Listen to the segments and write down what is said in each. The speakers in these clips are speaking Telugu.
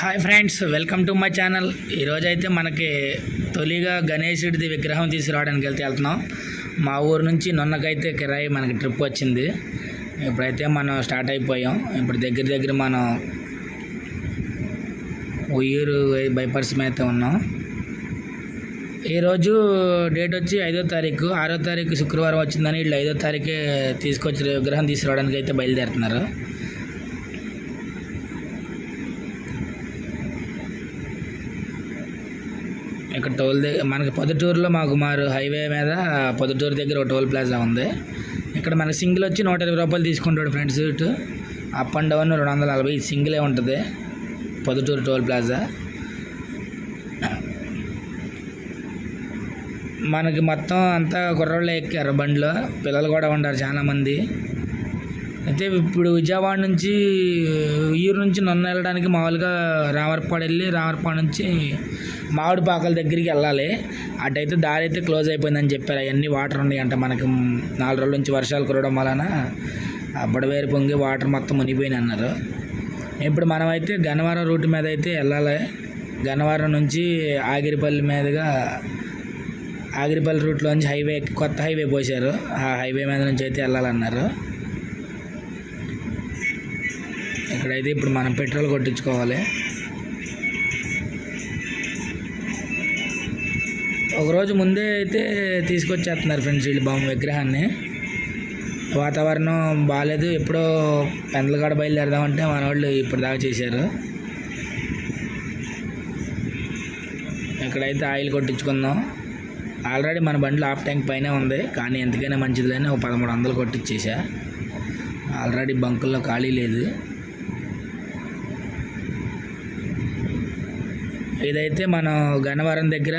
Hi friends welcome to my channel ఈరోజు అయితే మనకి తొలిగా గణేశుడిది విగ్రహం తీసుకురావడానికి వెళ్తే వెళ్తున్నాం. మా ఊరు నుంచి నొన్నకైతే కిరాయి మనకి ట్రిప్ వచ్చింది. ఇప్పుడైతే మనం స్టార్ట్ అయిపోయాం. ఇప్పుడు దగ్గర దగ్గర మనం ఉయ్యూరు బైపర్స్ అయితే ఉన్నాం. ఈరోజు డేట్ వచ్చి ఐదో తారీఖు. ఆరో తారీఖు శుక్రవారం వచ్చిందని వీళ్ళు ఐదో తారీఖే తీసుకొచ్చి విగ్రహం తీసుకురావడానికి అయితే బయలుదేరుతున్నారు. ఇక్కడ టోల్ దగ్గర మనకి పొద్దుటూరులో మాకు మారు హైవే మీద పొద్దుటూరు దగ్గర ఒక టోల్ ప్లాజా ఉంది. ఇక్కడ మనకి సింగిల్ వచ్చి నూట ఇరవై రూపాయలు తీసుకుంటాడు ఫ్రంట్ ఇటు అప్ అండ్ డౌన్ రెండు వందల నలభై సింగిలే ఉంటుంది. Podduturu toll plaza. మనకి మొత్తం అంతా కుర్రోళ్ళే ఎక్కారు బండిలో. పిల్లలు కూడా ఉంటారు చాలామంది. అయితే ఇప్పుడు విజయవాడ నుంచి ఊరు నుంచి నన్ను వెళ్ళడానికి మామూలుగా రామర్పాడు వెళ్ళి రామర్పాడు నుంచి మామిడిపాకల దగ్గరికి వెళ్ళాలి. అటైతే దారి అయితే క్లోజ్ అయిపోయిందని చెప్పారు. అవన్నీ వాటర్ ఉన్నాయి అంట మనకి నాలుగు రోజుల నుంచి వర్షాలు కురవడం వలన అప్పటివేరు పొంగి వాటర్ మొత్తం మునిగిపోయినాయి అన్నారు. ఇప్పుడు మనమైతే గన్నవరం రూట్ మీద అయితే వెళ్ళాలి. గన్నవరం నుంచి ఆగిరిపల్లి మీదుగా ఆగిరిపల్లి రూట్లోంచి హైవే కొత్త హైవే పోసారు ఆ హైవే మీద నుంచి అయితే వెళ్ళాలన్నారు. ఇక్కడైతే ఇప్పుడు మనం పెట్రోల్ కొట్టించుకోవాలి. ఒకరోజు ముందే అయితే తీసుకొచ్చేస్తున్నారు ఫ్రెండ్స్ వీళ్ళు బామ్మ విగ్రహాన్ని. వాతావరణం బాగాలేదు ఎప్పుడో పెందలగాడ బయలుదేరదామంటే మన వాళ్ళు ఇప్పుడు దాకా చేశారు. ఇక్కడైతే ఆయిల్ కొట్టించుకుందాం. ఆల్రెడీ మన బండిలో హాఫ్ ట్యాంక్ పైన ఉంది కానీ ఎంతకైనా మంచిదిలేని ఒక పదమూడు వందలు కొట్టించేసా ఆల్రెడీ బంకుల్లో ఖాళీ లేదు. ఇదైతే మనం గన్నవరం దగ్గర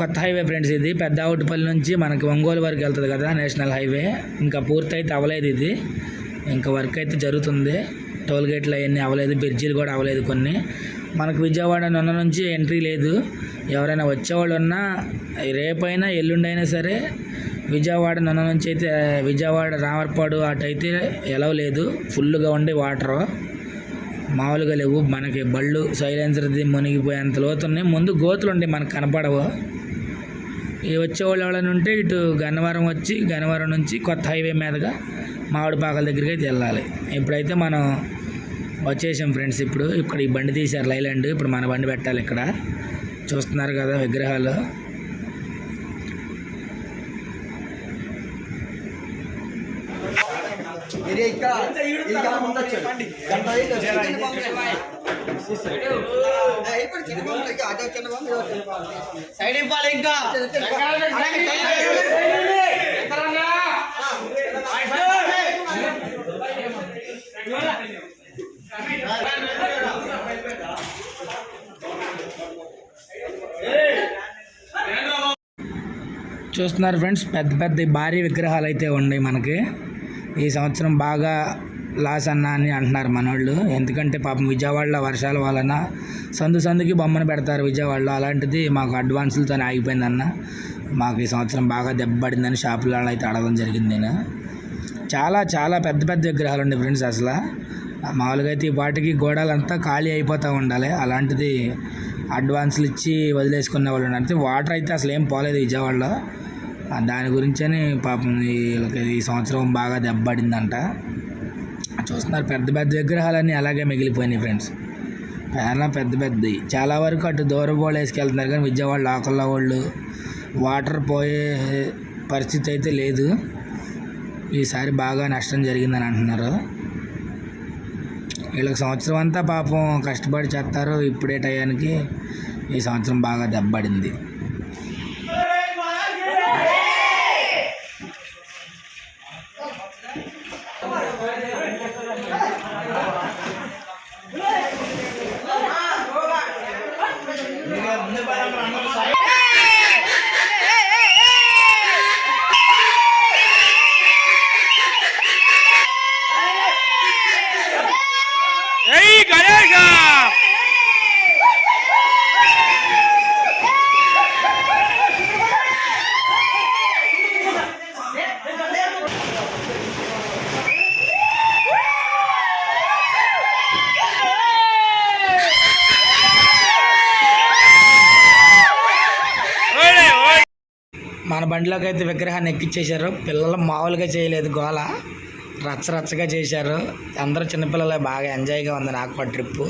కొత్త హైవే ఫ్రెండ్స్ ఇది. పెద్ద అవుట్పల్లి నుంచి మనకి ఒంగోలు వరకు వెళ్తుంది కదా నేషనల్ హైవే. ఇంకా పూర్తి అయితే అవ్వలేదు ఇది. ఇంకా వర్క్ అయితే జరుగుతుంది. టోల్ గేట్లు అవన్నీ అవ్వలేదు. బ్రిడ్జీలు కూడా అవ్వలేదు కొన్ని. మనకు విజయవాడ నిన్న నుంచి ఎంట్రీ లేదు. ఎవరైనా వచ్చేవాళ్ళు ఉన్నా రేపైనా ఎల్లుండైనా సరే విజయవాడ నిన్న నుంచి అయితే విజయవాడ రామర్పాడు అటైతే ఎలవ లేదు. ఫుల్గా ఉండే వాటరు. మామూలుగా లేవు. మనకి బళ్ళు సైలెన్సర్ది మునిగిపోయేంత లోతున్నాయి. ముందు గోతులు ఉండే మనకు కనపడవు. వచ్చేవాళ్ళు ఎవరైనా ఉంటే ఇటు గన్నవరం వచ్చి గన్నవరం నుంచి కొత్త హైవే మీదుగా మామిడిపాకల దగ్గరికి అయితే వెళ్ళాలి. ఇప్పుడైతే మనం వచ్చేసాం ఫ్రెండ్స్ ఇప్పుడు. ఇక్కడ ఈ బండి తీశారు లైలాండ్. ఇప్పుడు మన బండి పెట్టాలి ఇక్కడ. చూస్తున్నారు కదా విగ్రహాలు. ఇక్కడ. సైడ్ ఇవ్వాలి ఇంకా చూస్తున్నారు ఫ్రెండ్స్ పెద్ద పెద్ద భారీ విగ్రహాలు అయితే ఉన్నాయి మనకి. ఈ సంవత్సరం బాగా లాస్ అన్న అని అంటున్నారు మనోళ్ళు. ఎందుకంటే పాపం విజయవాడలో వర్షాల వలన సందు సందుకి బొమ్మను పెడతారు విజయవాడలో. అలాంటిది మాకు అడ్వాన్సులతో ఆగిపోయిందన్న మాకు ఈ సంవత్సరం బాగా దెబ్బపడిందని షాపులలో అయితే అడగడం జరిగింది నేను. చాలా చాలా పెద్ద పెద్ద విగ్రహాలు ఉన్నాయి ఫ్రెండ్స్ అసలు. మామూలుగా అయితే ఈ వాటికి గోడలంతా ఖాళీ అయిపోతూ ఉండాలి. అలాంటిది అడ్వాన్స్లు ఇచ్చి వదిలేసుకున్న వాళ్ళు అంటే వాటర్ అయితే అసలు ఏం పోలేదు విజయవాడలో. దాని దాని గురించని పాపం వీళ్ళకి ఈ సంవత్సరం బాగా దెబ్బపడిందంట చూస్తున్నారు పెద్ద పెద్ద విగ్రహాలన్నీ అలాగే మిగిలిపోయినాయి ఫ్రెండ్స్ చాలా పెద్ద పెద్దవి. చాలా వరకు అటు దూరం వాళ్ళు వేసుకెళ్తున్నారు కానీ విజయవాడ లోకల్లో వాళ్ళు వాటర్ పోయే పరిస్థితి అయితే లేదు. ఈసారి బాగా నష్టం జరిగిందని అంటున్నారు. వీళ్ళకి సంవత్సరం అంతా పాపం కష్టపడి చేస్తారు. ఇప్పుడే టయానికి ఈ సంవత్సరం బాగా దెబ్బడింది మన బండిలోకి అయితే విగ్రహాన్ని ఎక్కించేశారు పిల్లలు మామూలుగా చేయలేదు గోల. రచ్చ రచ్చగా చేశారు. అందరూ చిన్నపిల్లలే బాగా ఎంజాయ్గా ఉంది నాకు ఆ ట్రిప్పు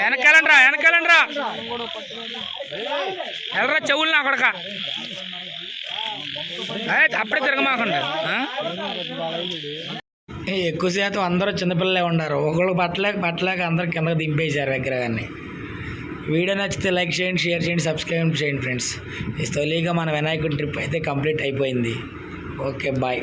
వెనకాలండ్రా రా వెనకాలండి రా చెవులు నా కొడక. అప్పుడే తిరగమాకండి. ఎక్కువ శాతం అందరూ చిన్నపిల్లలే ఉన్నారు ఒకళ్ళు పట్టలేక పట్టలేక అందరు కిందకి దింపేశారు విగ్రహాన్ని. వీడియో నచ్చితే లైక్ చేయండి షేర్ చేయండి సబ్స్క్రైబ్ చేయండి ఫ్రెండ్స్. తొలిగా మన వినాయకుడి ట్రిప్ అయితే కంప్లీట్ అయిపోయింది. Okay bye.